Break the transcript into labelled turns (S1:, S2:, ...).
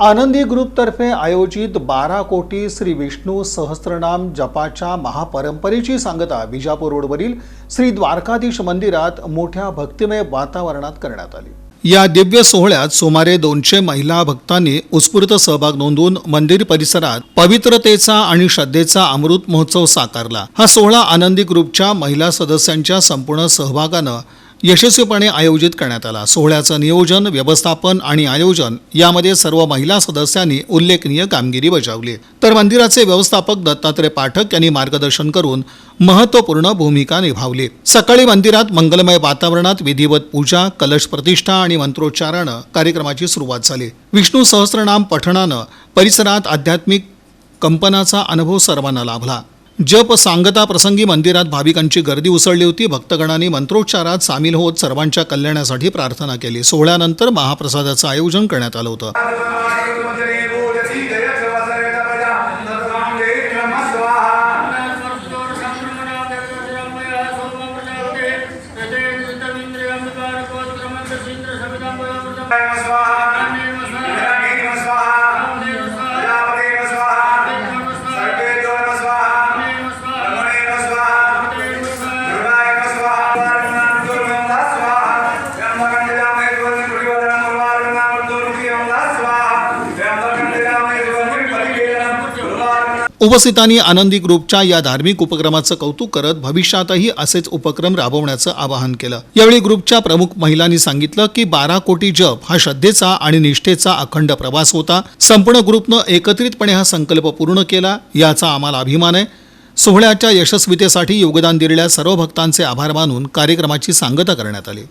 S1: आनंदी ग्रुपतर्फे आयोजित बारा कोटी श्री विष्णू सहस्त्रनाम जपाच्या महापरंपरेची सांगता विजापूर रोडवरील श्री द्वारकाधीश मंदिरात मोठ्या भक्तिमय वातावरणात करण्यात आली. या दिव्य सोहळ्यात सुमारे दोनशे महिला भक्तांनी उत्स्फूर्त सहभाग नोंदवून मंदिर परिसरात पवित्रतेचा आणि श्रद्धेचा अमृत महोत्सव साकारला. हा सोहळा आनंदी ग्रुपच्या महिला सदस्यांच्या संपूर्ण सहभागानं यशस्वीपणे आयोजित करण्यात आला. सोहळ्याचं नियोजन व्यवस्थापन आणि आयोजन यामध्ये सर्व महिला सदस्यांनी उल्लेखनीय कामगिरी बजावली. तर मंदिराचे व्यवस्थापक दत्तात्रय पाठक यांनी मार्गदर्शन करून महत्त्वपूर्ण भूमिका निभावली. सकाळी मंदिरात मंगलमय वातावरणात विधिवत पूजा कलश प्रतिष्ठा आणि मंत्रोच्चारानं कार्यक्रमाची सुरुवात झाली. विष्णू सहस्रनाम पठणानं परिसरात आध्यात्मिक कंपनाचा अनुभव सर्वांना लाभला. जप सांगता प्रसंगी मंदिरात भाविकांची गर्दी उसळली होती. भक्तगणांनी मंत्रोच्चारात सामील होत सर्वांच्या कल्याणासाठी प्रार्थना केली. सोहळ्यानंतर महाप्रसादाचं आयोजन करण्यात आलं होतं. उपस्थितांनी आनंदी ग्रुपच्या या धार्मिक उपक्रमाचं कौतुक करत भविष्यातही असेच उपक्रम राबवण्याचं आवाहन केलं. यावेळी ग्रुपच्या प्रमुख महिलांनी सांगितलं की बारा कोटी जप हा श्रद्धेचा आणि निष्ठेचा अखंड प्रवास होता. संपूर्ण ग्रुपनं एकत्रितपणे हा संकल्प पूर्ण केला. याचा आम्हाला अभिमान आहे. सोहळ्याच्या यशस्वीतेसाठी योगदान दिलेल्या सर्व भक्तांचे आभार मानून कार्यक्रमाची सांगता करण्यात आली.